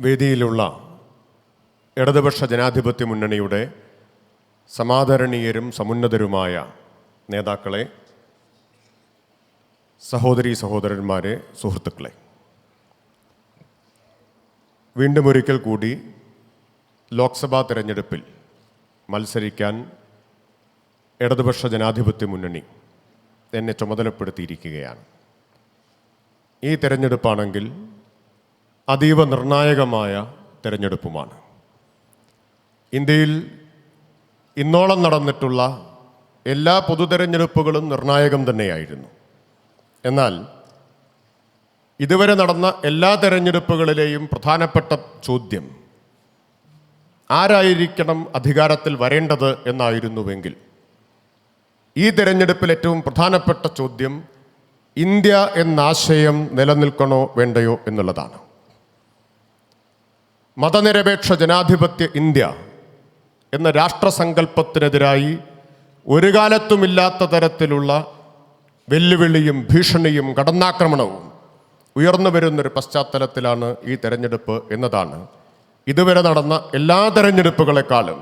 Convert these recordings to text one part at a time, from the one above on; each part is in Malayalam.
വേദിയിലുള്ള ഇടതുപക്ഷ ജനാധിപത്യ മുന്നണിയുടെ സമാദരണീയരും സമുന്നതരുമായ നേതാക്കളെ സഹോദരി സഹോദരന്മാരെ സുഹൃത്തുക്കളെ. വീണ്ടും ഒരിക്കൽ കൂടി ലോക്സഭാ തെരഞ്ഞെടുപ്പിൽ മത്സരിക്കാൻ ഇടതുപക്ഷ ജനാധിപത്യ മുന്നണി എന്നെ ചുമതലപ്പെടുത്തിയിരിക്കുകയാണ്. ഈ തെരഞ്ഞെടുപ്പാണെങ്കിൽ അതീവ നിർണായകമായ തിരഞ്ഞെടുപ്പുമാണ്. ഇന്ത്യയിൽ ഇന്നോളം നടന്നിട്ടുള്ള എല്ലാ പൊതു തെരഞ്ഞെടുപ്പുകളും നിർണായകം തന്നെയായിരുന്നു. എന്നാൽ ഇതുവരെ നടന്ന എല്ലാ തെരഞ്ഞെടുപ്പുകളിലെയും പ്രധാനപ്പെട്ട ചോദ്യം ആരായിരിക്കണം അധികാരത്തിൽ വരേണ്ടത് എന്നായിരുന്നുവെങ്കിൽ? ഈ തെരഞ്ഞെടുപ്പിൽ ഏറ്റവും പ്രധാനപ്പെട്ട ചോദ്യം ഇന്ത്യ എന്ന ആശയം നിലനിൽക്കണോ വേണ്ടയോ എന്നുള്ളതാണ്. മതനിരപേക്ഷ ജനാധിപത്യ ഇന്ത്യ എന്ന രാഷ്ട്രസങ്കല്പത്തിനെതിരായി ഒരു കാലത്തുമില്ലാത്ത തരത്തിലുള്ള വെല്ലുവിളിയും ഭീഷണിയും കടന്നാക്രമണവും ഉയർന്നു വരുന്നൊരു പശ്ചാത്തലത്തിലാണ് ഈ തെരഞ്ഞെടുപ്പ് എന്നതാണ്. ഇതുവരെ നടന്ന എല്ലാ തെരഞ്ഞെടുപ്പുകളെക്കാളും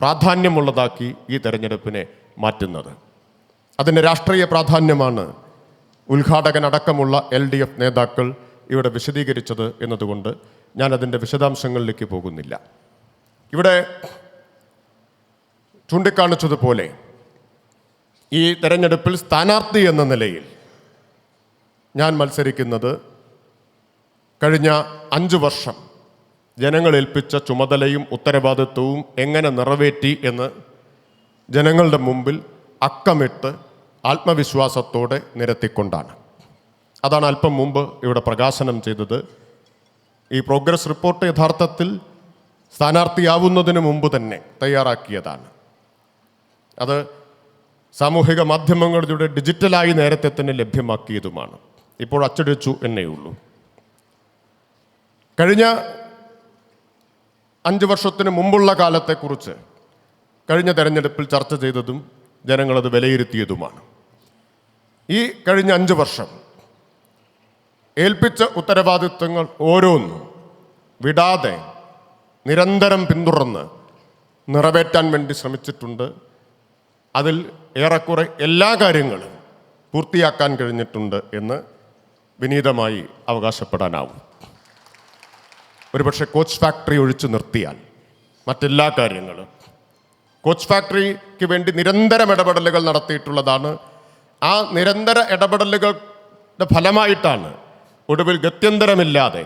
പ്രാധാന്യമുള്ളതാക്കി ഈ തെരഞ്ഞെടുപ്പിനെ മാറ്റുന്നത്. അതിന് രാഷ്ട്രീയ പ്രാധാന്യമാണ് ഉദ്ഘാടകനടക്കമുള്ള എൽ ഡി എഫ് നേതാക്കൾ ഇവിടെ വിശദീകരിച്ചത് എന്നതുകൊണ്ട് ഞാൻ അതിന്റെ വിശദാംശങ്ങളിലേക്ക് പോകുന്നില്ല. ഇവിടെ ചൂണ്ടിക്കാണിച്ചതുപോലെ ഈ തെരഞ്ഞെടുപ്പിൽ സ്ഥാനാർത്ഥി എന്ന നിലയിൽ ഞാൻ മത്സരിക്കുന്നത് കഴിഞ്ഞ അഞ്ച് വർഷം ജനങ്ങൾ ഏൽപ്പിച്ച ചുമതലയും ഉത്തരവാദിത്വവും എങ്ങനെ നിറവേറ്റി എന്ന് ജനങ്ങളുടെ മുമ്പിൽ അക്കമിട്ട് ആത്മവിശ്വാസത്തോടെ നിരത്തിക്കൊണ്ടാണ്. അതാണ് അല്പം മുമ്പ് ഇവിടെ പ്രകാശനം ചെയ്തത്. ഈ പ്രോഗ്രസ് റിപ്പോർട്ട് യഥാർത്ഥത്തിൽ സ്ഥാനാർത്ഥിയാവുന്നതിന് മുമ്പ് തന്നെ തയ്യാറാക്കിയതാണ്. അത് സാമൂഹിക മാധ്യമങ്ങളിലൂടെ ഡിജിറ്റലായി നേരത്തെ തന്നെ ലഭ്യമാക്കിയതുമാണ്. ഇപ്പോൾ അച്ചടിച്ചു എന്നേയുള്ളൂ കഴിഞ്ഞ അഞ്ച് വർഷത്തിന് മുമ്പുള്ള കാലത്തെക്കുറിച്ച് കഴിഞ്ഞ തെരഞ്ഞെടുപ്പിൽ ചർച്ച ചെയ്തതും ജനങ്ങളത് വിലയിരുത്തിയതുമാണ്. ഈ കഴിഞ്ഞ അഞ്ച് വർഷം ഏൽപ്പിച്ച ഉത്തരവാദിത്വങ്ങൾ ഓരോന്നും വിടാതെ നിരന്തരം പിന്തുടർന്ന് നിറവേറ്റാൻ വേണ്ടി ശ്രമിച്ചിട്ടുണ്ട്. അതിൽ ഏറെക്കുറെ എല്ലാ കാര്യങ്ങളും പൂർത്തിയാക്കാൻ കഴിഞ്ഞിട്ടുണ്ട് എന്ന് വിനീതമായി അവകാശപ്പെടാനാവും. ഒരുപക്ഷെ കോച്ച് ഫാക്ടറി ഒഴിച്ചു നിർത്തിയാൽ മറ്റെല്ലാ കാര്യങ്ങളും. കോച്ച് ഫാക്ടറിക്ക് വേണ്ടി നിരന്തരം ഇടപെടലുകൾ നടത്തിയിട്ടുള്ളതാണ്. ആ നിരന്തര ഇടപെടലുകളുടെ ഫലമായിട്ടാണ് ഒടുവിൽ ഗത്യന്തരമില്ലാതെ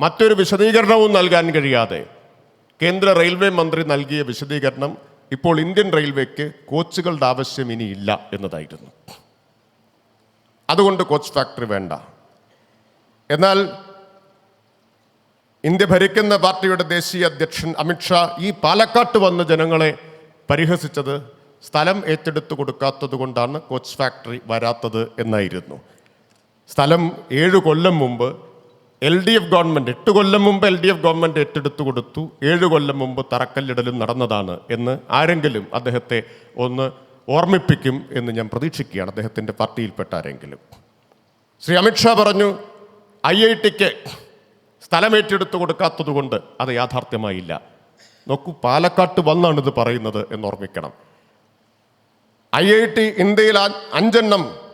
മറ്റൊരു വിശദീകരണവും നൽകാൻ കഴിയാതെ കേന്ദ്ര റെയിൽവേ മന്ത്രി നൽകിയ വിശദീകരണം ഇപ്പോൾ ഇന്ത്യൻ റെയിൽവേക്ക് കോച്ചുകളുടെ ആവശ്യം ഇനിയില്ല എന്നതായിരുന്നു. അതുകൊണ്ട് കോച്ച് ഫാക്ടറി വേണ്ട. എന്നാൽ ഇന്ത്യ ഭരിക്കുന്ന പാർട്ടിയുടെ ദേശീയ അധ്യക്ഷൻ അമിത്ഷാ ഈ പാലക്കാട്ട് വന്ന് ജനങ്ങളെ പരിഹസിച്ചത് സ്ഥലം ഏറ്റെടുത്തു കൊടുക്കാത്തത് കൊണ്ടാണ് കോച്ച് ഫാക്ടറി വരാത്തത് എന്നായിരുന്നു. സ്ഥലം ഏഴ് കൊല്ലം മുമ്പ് എൽ ഡി എഫ് ഗവൺമെന്റ് എട്ട് കൊല്ലം മുമ്പ് എൽ ഡി എഫ് ഗവൺമെന്റ് ഏറ്റെടുത്തു കൊടുത്തു ഏഴ് കൊല്ലം മുമ്പ് തറക്കല്ലിടലും നടന്നതാണ് എന്ന് ആരെങ്കിലും അദ്ദേഹത്തെ ഒന്ന് ഓർമ്മിപ്പിക്കും എന്ന് ഞാൻ പ്രതീക്ഷിക്കുകയാണ്. അദ്ദേഹത്തിന്റെ പാർട്ടിയിൽപ്പെട്ട ആരെങ്കിലും. ശ്രീ അമിത്ഷാ പറഞ്ഞു ഐ ഐ ടിക്ക് സ്ഥലം ഏറ്റെടുത്തു കൊടുക്കാത്തത് കൊണ്ട് അത് യാഥാർത്ഥ്യമായില്ല. നോക്കൂ പാലക്കാട്ട് വന്നാണിത് പറയുന്നത് എന്ന് ഓർമ്മിക്കണം. ഐ ഐ ടി ഇന്ത്യയിൽ അഞ്ചെണ്ണം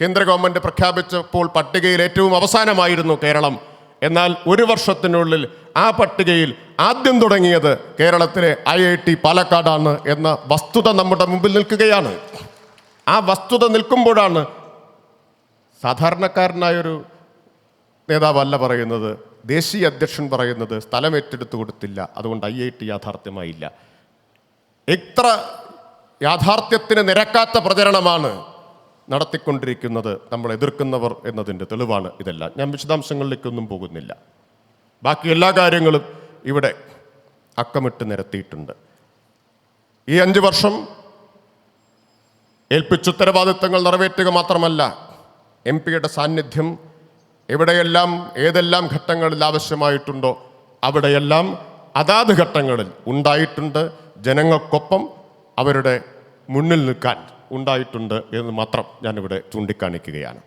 കേന്ദ്ര ഗവൺമെന്റ് പ്രഖ്യാപിച്ചപ്പോൾ പട്ടികയിൽ ഏറ്റവും അവസാനമായിരുന്നു കേരളം. എന്നാൽ ഒരു വർഷത്തിനുള്ളിൽ ആ പട്ടികയിൽ ആദ്യം തുടങ്ങിയത് കേരളത്തിലെ ഐ ഐ ടി പാലക്കാടാണ് എന്ന വസ്തുത നമ്മുടെ മുമ്പിൽ നിൽക്കുകയാണ്. ആ വസ്തുത നിൽക്കുമ്പോഴാണ് സാധാരണക്കാരനായൊരു നേതാവല്ല പറയുന്നത് ദേശീയ അധ്യക്ഷൻ പറയുന്നത് സ്ഥലം ഏറ്റെടുത്തു കൊടുത്തില്ല അതുകൊണ്ട് ഐ ഐ ടി യാഥാർത്ഥ്യമായില്ല. എത്ര യാഥാർത്ഥ്യത്തിന് നിരക്കാത്ത പ്രചരണമാണ് നടത്തിക്കൊണ്ടിരിക്കുന്നത് നമ്മൾ എതിർക്കുന്നവർ എന്നതിന്റെ തെളിവാണ് ഇതെല്ലാം. ഞാൻ വിശദാംശങ്ങളിലേക്കൊന്നും പോകുന്നില്ല. ബാക്കി എല്ലാ കാര്യങ്ങളും ഇവിടെ അക്കമിട്ട് നിരത്തിയിട്ടുണ്ട്. ഈ അഞ്ച് വർഷം ഏൽപ്പിച്ചുത്തരവാദിത്തങ്ങൾ നിറവേറ്റുക മാത്രമല്ല എം പിയുടെ സാന്നിധ്യം എവിടെയെല്ലാം ഏതെല്ലാം ഘട്ടങ്ങളിൽ ആവശ്യമായിട്ടുണ്ടോ അവിടെയെല്ലാം അതാത് ഘട്ടങ്ങളിൽ ഉണ്ടായിട്ടുണ്ട്. ജനങ്ങൾക്കൊപ്പം അവരുടെ മുന്നിൽ നിൽക്കാൻ ഉണ്ടായിട്ടുണ്ട് എന്ന് മാത്രം ഞാനിവിടെ ചൂണ്ടിക്കാണിക്കുകയാണ്.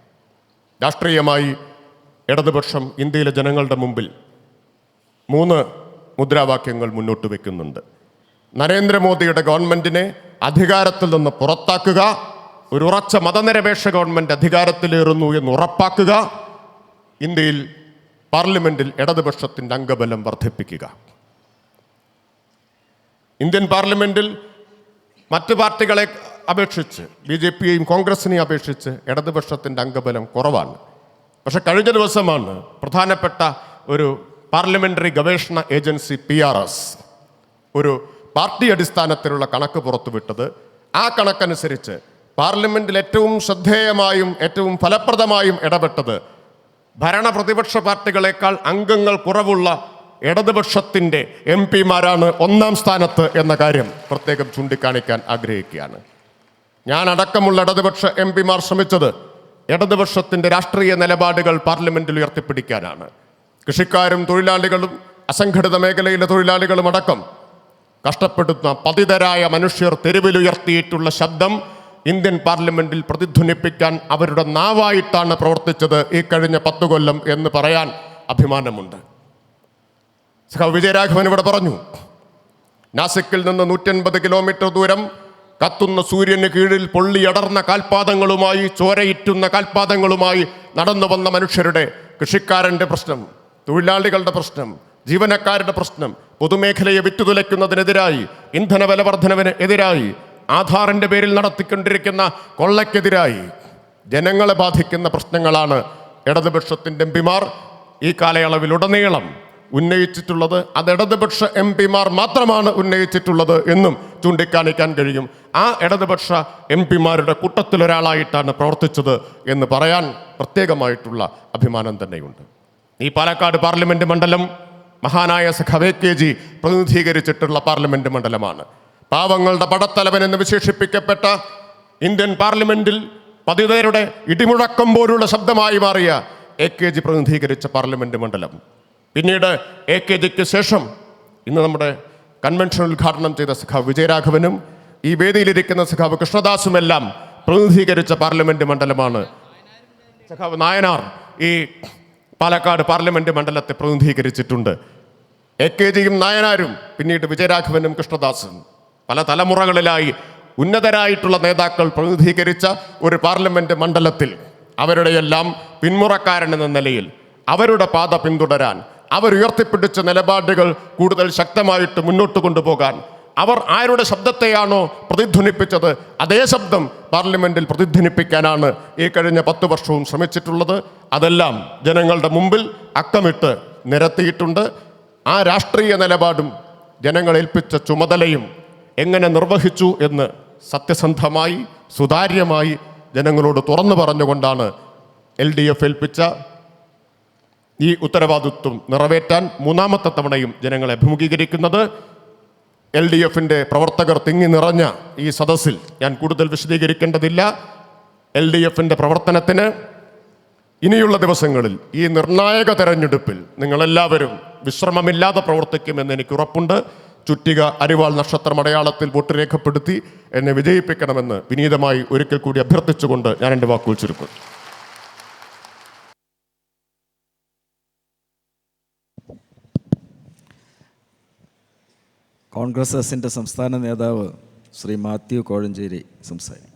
രാഷ്ട്രീയമായി ഇടതുപക്ഷം ഇന്ത്യയിലെ ജനങ്ങളുടെ മുമ്പിൽ മൂന്ന് മുദ്രാവാക്യങ്ങൾ മുന്നോട്ട് വയ്ക്കുന്നുണ്ട് നരേന്ദ്രമോദിയുടെ ഗവൺമെന്റിനെ അധികാരത്തിൽ നിന്ന് പുറത്താക്കുക ഒരു ഉറച്ച മതനിരപേക്ഷ ഗവൺമെന്റ് അധികാരത്തിലേറുന്നു എന്ന് ഉറപ്പാക്കുക ഇന്ത്യയിൽ പാർലമെന്റിൽ ഇടതുപക്ഷത്തിന്റെ അംഗബലം വർദ്ധിപ്പിക്കുക. ഇന്ത്യൻ പാർലമെന്റിൽ മറ്റ് പാർട്ടികളെ അപേക്ഷിച്ച് ബി ജെ പിയെയും കോൺഗ്രസിനെയും അപേക്ഷിച്ച് ഇടതുപക്ഷത്തിന്റെ അംഗബലം കുറവാണ്. പക്ഷെ കഴിഞ്ഞ ദിവസമാണ് പ്രധാനപ്പെട്ട ഒരു പാർലമെന്ററി ഗവേഷണ ഏജൻസി പി ആർ എസ് ഒരു പാർട്ടി അടിസ്ഥാനത്തിലുള്ള കണക്ക് പുറത്തുവിട്ടത്. ആ കണക്കനുസരിച്ച് പാർലമെന്റിൽ ഏറ്റവും ശ്രദ്ധേയമായും ഏറ്റവും ഫലപ്രദമായും ഇടപെട്ടത് ഭരണ പ്രതിപക്ഷ പാർട്ടികളെക്കാൾ അംഗങ്ങൾ കുറവുള്ള ഇടതുപക്ഷത്തിന്റെ എം പിമാരാണ് ഒന്നാം സ്ഥാനത്ത് എന്ന കാര്യം പ്രത്യേകം ചൂണ്ടിക്കാണിക്കാൻ ആഗ്രഹിക്കുകയാണ്. ഞാൻ അടക്കമുള്ള ഇടതുപക്ഷ എം പിമാർ ശ്രമിച്ചത് ഇടതുപക്ഷത്തിന്റെ രാഷ്ട്രീയ നിലപാടുകൾ പാർലമെന്റിൽ ഉയർത്തിപ്പിടിക്കാനാണ്. കൃഷിക്കാരും തൊഴിലാളികളും അസംഘടിത മേഖലയിലെ തൊഴിലാളികളും അടക്കം കഷ്ടപ്പെടുന്ന പതിതരായ മനുഷ്യർ തെരുവിലുയർത്തിയിട്ടുള്ള ശബ്ദം ഇന്ത്യൻ പാർലമെന്റിൽ പ്രതിധ്വനിപ്പിക്കാൻ അവരുടെ നാവായിട്ടാണ് പ്രവർത്തിച്ചത് ഈ കഴിഞ്ഞ പത്തു കൊല്ലം എന്ന് പറയാൻ അഭിമാനമുണ്ട്. സഖാവ് വിജയരാഘവൻ ഇവിടെ പറഞ്ഞു നാസിക്കിൽ നിന്ന് നൂറ്റൻപത് കിലോമീറ്റർ ദൂരം കത്തുന്ന സൂര്യന് കീഴിൽ പൊള്ളിയടർന്ന കാൽപാദങ്ങളുമായി ചോരയിറ്റുന്ന കാൽപാദങ്ങളുമായി നടന്നു വന്ന മനുഷ്യരുടെ കൃഷിക്കാരന്റെ പ്രശ്നം തൊഴിലാളികളുടെ പ്രശ്നം ജീവനക്കാരുടെ പ്രശ്നം പൊതുമേഖലയെ വിറ്റുതുലയ്ക്കുന്നതിനെതിരായി ഇന്ധന വില വർധനവിന് എതിരായി ആധാറിന്റെ പേരിൽ നടത്തിക്കൊണ്ടിരിക്കുന്ന കൊള്ളയ്ക്കെതിരായി ജനങ്ങളെ ബാധിക്കുന്ന പ്രശ്നങ്ങളാണ് ഇടതുപക്ഷത്തിന്റെ എം പിമാർ ഈ കാലയളവിലുടനീളം ഉന്നയിച്ചിട്ടുള്ളത് അത് ഇടതുപക്ഷ എം പിമാർ മാത്രമാണ് ഉന്നയിച്ചിട്ടുള്ളത് എന്നും ചൂണ്ടിക്കാണിക്കാൻ കഴിയും. ആ ഇടതുപക്ഷ എം പിമാരുടെ കൂട്ടത്തിലൊരാളായിട്ടാണ് പ്രവർത്തിച്ചത് എന്ന് പറയാൻ പ്രത്യേകമായിട്ടുള്ള അഭിമാനം തന്നെയുണ്ട്. ഈ പാലക്കാട് പാർലമെന്റ് മണ്ഡലം മഹാനായ സഖവേ കെ ജി പ്രതിനിധീകരിച്ചിട്ടുള്ള പാർലമെന്റ് മണ്ഡലമാണ്. പാവങ്ങളുടെ പടത്തലവൻ എന്ന് വിശേഷിപ്പിക്കപ്പെട്ട ഇന്ത്യൻ പാർലമെന്റിൽ പതിതരുടെ ഇടിമുഴക്കം പോലുള്ള ശബ്ദമായി മാറിയ എ കെ ജി പ്രതിനിധീകരിച്ച പാർലമെന്റ് മണ്ഡലം. പിന്നീട് എ കെ ജിക്ക് ശേഷം ഇന്ന് നമ്മുടെ കൺവെൻഷൻ ഉദ്ഘാടനം ചെയ്ത സഖാവ് വിജയരാഘവനും ഈ വേദിയിലിരിക്കുന്ന സഖാവ് കൃഷ്ണദാസുമെല്ലാം പ്രതിനിധീകരിച്ച പാർലമെന്റ് മണ്ഡലമാണ്. സഖാവ് നായനാർ ഈ പാലക്കാട് പാർലമെന്റ് മണ്ഡലത്തെ പ്രതിനിധീകരിച്ചിട്ടുണ്ട്. എ കെ ജിയും നായനാരും പിന്നീട് വിജയരാഘവനും കൃഷ്ണദാസും പല തലമുറകളിലായി ഉന്നതരായിട്ടുള്ള നേതാക്കൾ പ്രതിനിധീകരിച്ച ഒരു പാർലമെന്റ് മണ്ഡലത്തിൽ അവരുടെയെല്ലാം പിന്മുറക്കാരൻ എന്ന നിലയിൽ അവരുടെ പാത പിന്തുടരാൻ അവർ ഉയർത്തിപ്പിടിച്ച നിലപാടുകൾ കൂടുതൽ ശക്തമായിട്ട് മുന്നോട്ട് കൊണ്ടുപോകാൻ. അവർ ആരുടെ ശബ്ദത്തെയാണോ പ്രതിധ്വനിപ്പിച്ചത് അതേ ശബ്ദം പാർലമെന്റിൽ പ്രതിധ്വനിപ്പിക്കാനാണ് ഈ കഴിഞ്ഞ പത്ത് വർഷവും ശ്രമിച്ചിട്ടുള്ളത്. അതെല്ലാം ജനങ്ങളുടെ മുമ്പിൽ അക്കമിട്ട് നിരത്തിയിട്ടുണ്ട്. ആ രാഷ്ട്രീയ നിലപാടും ജനങ്ങളേൽപ്പിച്ച ചുമതലയും എങ്ങനെ നിർവഹിച്ചു എന്ന് സത്യസന്ധമായി സുതാര്യമായി ജനങ്ങളോട് തുറന്നു പറഞ്ഞുകൊണ്ടാണ് എൽ ഡി എഫ് ഏൽപ്പിച്ച ഈ ഉത്തരവാദിത്വം നിറവേറ്റാൻ മൂന്നാമത്തെ തവണയും ജനങ്ങളെ അഭിമുഖീകരിക്കുന്നത് എൽ ഡി എഫിന്റെ പ്രവർത്തകർ തിങ്ങി നിറഞ്ഞ ഈ സദസ്സിൽ ഞാൻ കൂടുതൽ വിശദീകരിക്കേണ്ടതില്ല. എൽ ഡി എഫിന്റെ പ്രവർത്തനത്തിന് ഇനിയുള്ള ദിവസങ്ങളിൽ ഈ നിർണായക തെരഞ്ഞെടുപ്പിൽ നിങ്ങളെല്ലാവരും വിശ്രമമില്ലാതെ പ്രവർത്തിക്കുമെന്ന് എനിക്ക് ഉറപ്പുണ്ട്. ചുറ്റിക അരിവാൾ നക്ഷത്രം അടയാളത്തിൽ വോട്ട് രേഖപ്പെടുത്തി എന്നെ വിജയിപ്പിക്കണമെന്ന് വിനീതമായി ഒരിക്കൽ കൂടി അഭ്യർത്ഥിച്ചുകൊണ്ട് ഞാൻ എന്റെ വാക്കുകൾ കോൺഗ്രസ് എസിന്റെ സംസ്ഥാന നേതാവ് ശ്രീ മാത്യു കോഴഞ്ചേരി സംസാരിക്കും.